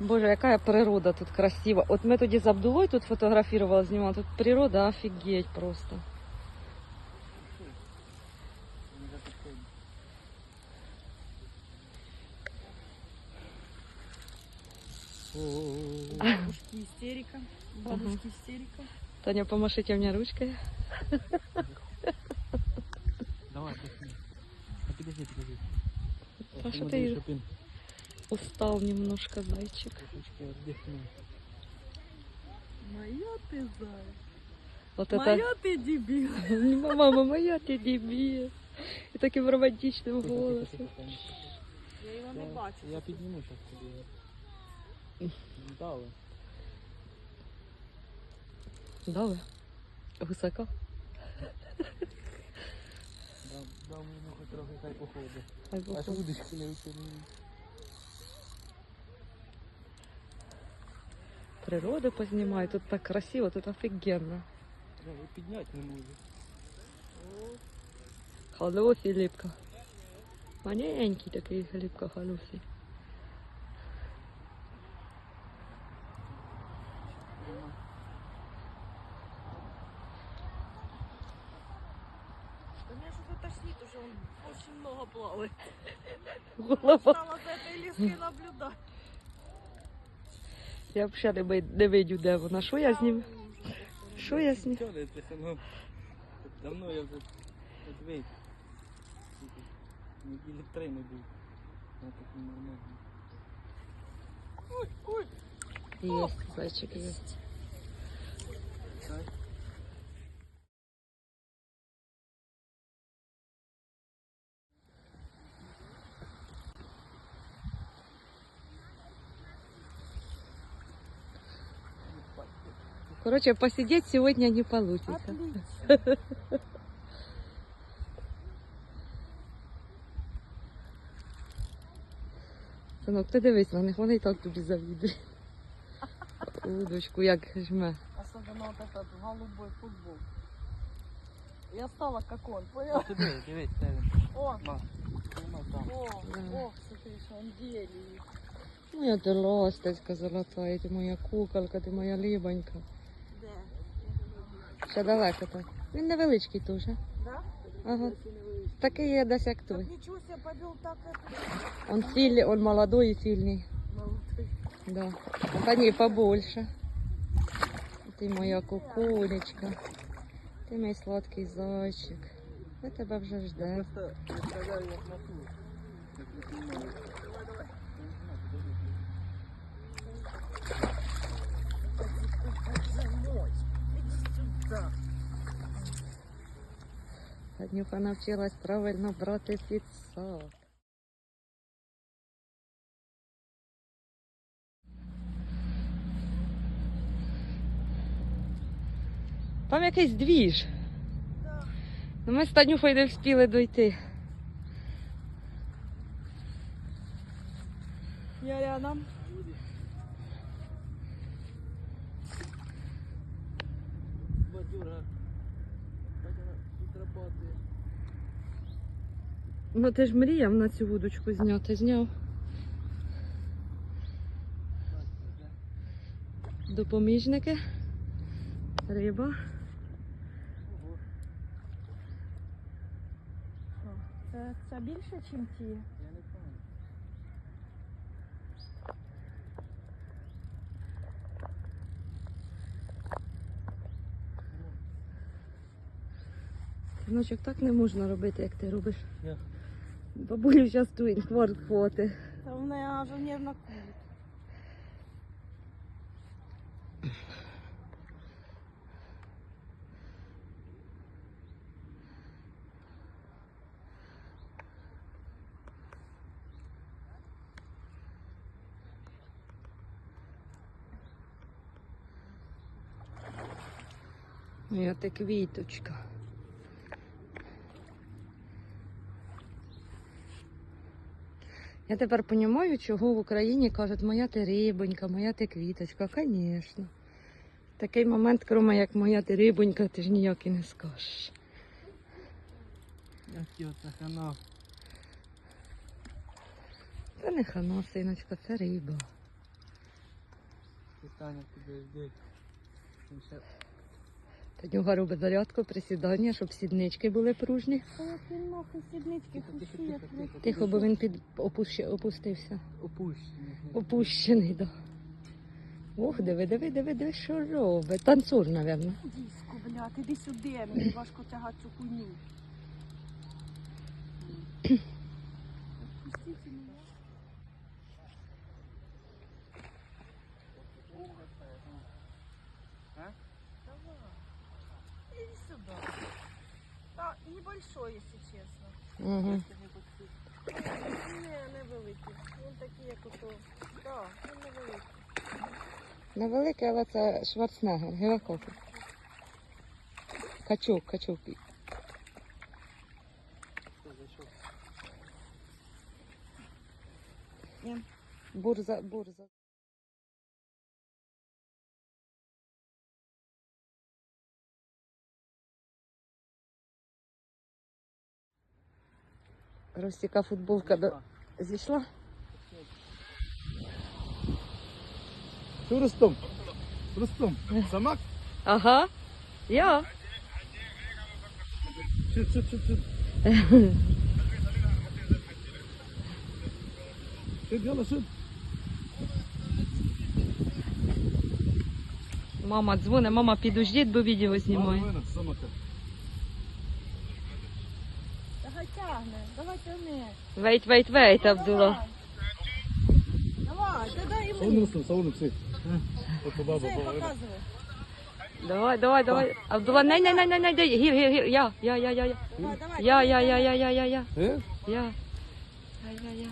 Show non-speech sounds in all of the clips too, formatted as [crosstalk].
Боже, яка природа тут красива. От ми тоді з Абдулою тут фотографували, знімали. Тут природа офігеть просто. Бабушки истерика. Бабушки истерика. Таня, помашите мне ручкой. Давай, отдохни. А подожди, подожди. А что Смотри, ты чтоб им устал немножко, зайчик? кусочки отдохнул. Моя ты зая. Вот это... Моя ты дебил. [laughs] Мама моя, ти дебіл. І таким романтичним Тихо, тихо, голосом. тихо, Таня. Я его не Я- бачу. Я підніму зараз тобі. [laughs] Дали. Дали? Високо? Дам, дам йому хоч трохи хай походить. Хай Аж походить. вудочку не витягнув. Природу познімаю, тут так красиво, тут офігенно. Я його підняти не можу. Халюсі ліпка. Маленький такий ліпка халюсі. Да меня что-то тошнит уже, он очень много плавает. Голова. Стала за этой леской наблюдать. Я взагалі не, не видю, де вона. Що я з ним? Що я з ним? Ну. Давно я вже вийду. Неділі три не був. Я такий нормальний. Ой, ой. Є, зайчик є. Дай. Короче, посидеть сегодня не получится. Отлично. Синок, ти дивись на них, вони і так тобі завідують. Удочку, як жме. Особенно вот этот голубой футбол. Я стала как он, понял? Туди, дивись, де він. О, Ма, нема там. о, Да. о, смотри, что он делит. Моя ти ласточка золота, ти моя куколка, ти моя лібонька. Да. Далеко так. Він невеличкий теж. Да? Ага. Такий є десь як той. ничего себе повел так это. Он сильний, он молодой і сильний. Молодой. Да. Та ні, побольше. Ти моя кукулечка. Ти мій сладкий зайчик. Ми тебе вже Я ждемо. просто Танюха навчилась правильно брати підсак. Там якийсь двіж. Да. Ну ми з Танюхою не встигли дойти. Я рядом. Бадюра. Бадюра. Ну ти ж мріяв на цю вудочку зняти, зняв. Допоміжники. Риба. Це, це більше, ніж ті? Я. Синочок, так не можна робити, як ти робиш. Як? Бабулю зараз ту інфаркт хвати. Та в неї аж нервно курить. Моя ти квіточка. Я тепер розумію, чого в Україні кажуть, моя ти рибонька, моя ти квіточка. Звісно. Такий момент, крім як моя ти рибонька, ти ж ніяк і не скажеш. Які оце хана. Це не хана, синочка, це риба. Підожди. Він ще- Танюга робить зарядку, присідання, щоб сіднички були пружні. Він нахуй сіднички Тихо, бо він під опущ- опустився. Опущений. Опущений, да. Ох, диви, диви, диви, диви, що робить. Танцур, напевно. Дійсько, блядь, іди сюди, мені важко тягати цю хуйню. Да, небольшой, если честно. Угу. Не, невеликий. Він такий, як ото. Да, він невеликий. Невеликий, але це Шварценеггер, качук. Що, зайшов? Бурза, бурза. Ростіка футболка до... зійшла? Що Ростом? Ростом, самак? Ага. Я. Мама дзвоне, мама підождіть, бо відео знімає. Мама, самака. Давай тягне, давай тягни. Вейт, вейт, вейт, Абдула. Давай, давай, дай Саун йому. Ростом, Саун, все. Ото баба, Це показує. Давай, давай, давай. Абдула, не, не, не, не, не, гір, гір, гір, я, я, я, я, я. Давай, давай. Я, я, я, я, я, я, я. Е? Я. Я, я, я.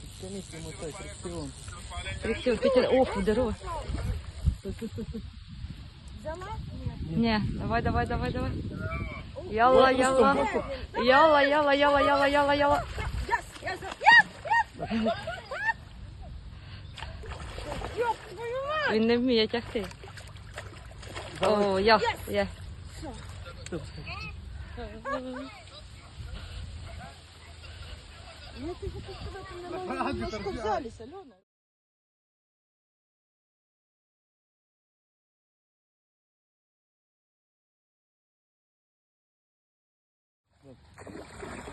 Підтягнись йому той фрикціон. Фрикціон, Петер, ох, дорога. Взяла? Ні. Не, давай, давай, давай, давай. Яла, яла. Яла, яла, яла, яла, яла, яла. Він не вміє тягти. О, я, я. Я тебе хочу сказать, у меня ноги немножко взялись, Алена.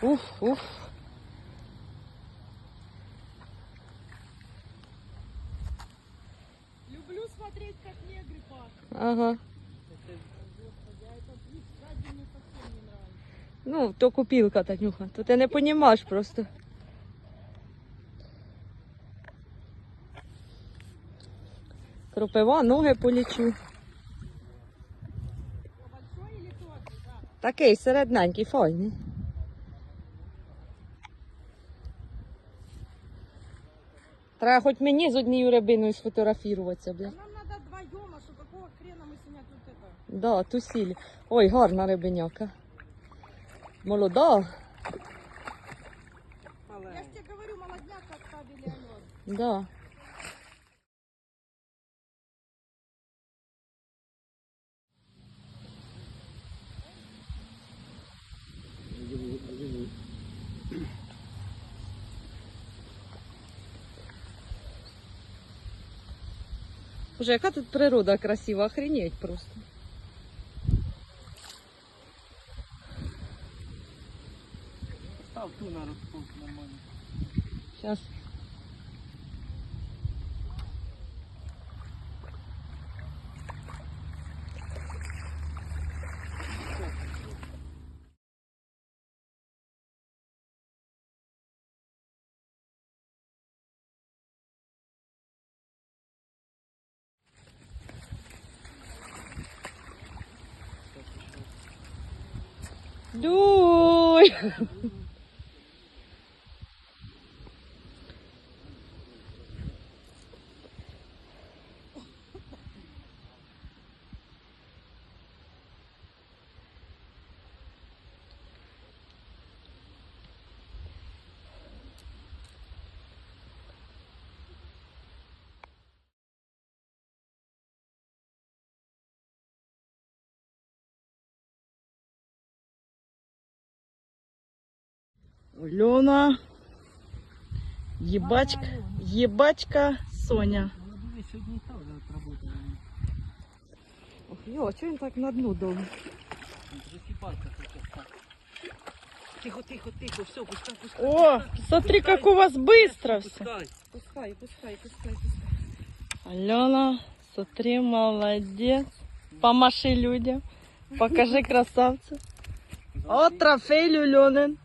Уф, уф. Люблю смотреть, как негры пахнут. Ага. Ну, то купілка, Танюха. То ти не понімаєш просто. Кропива, ноги полічу. Большой или тот? Да. Такий середненький, файний. Треба хоч мені з однією рибиною сфотографіруватися, бля. Нам надо вдвоем, а что какого хрена мы сегодня тут это? Да, тусіль. Ой, гарна рибиняка. Молода. Я ж тебе говорю, молодняк Ален. Да. Боже, яка тут природа красива, охренеть просто. Став ту на розпук нормально. Сейчас. Ooh. [laughs] Лена, ебачка, ебачка Соня. Вона буде сьогодні і так вже отработала. Ох, йо, чого він так на дну довго? Засіпарка хоче стати. Тихо, тихо, тихо, все, пускай, пускай. О, смотри, как у вас быстро все. Пускай. Пускай, пускай, пускай, пускай. Алена, смотри, молодец. Помаши людям. Покажи красавца. О, трофей Люленин.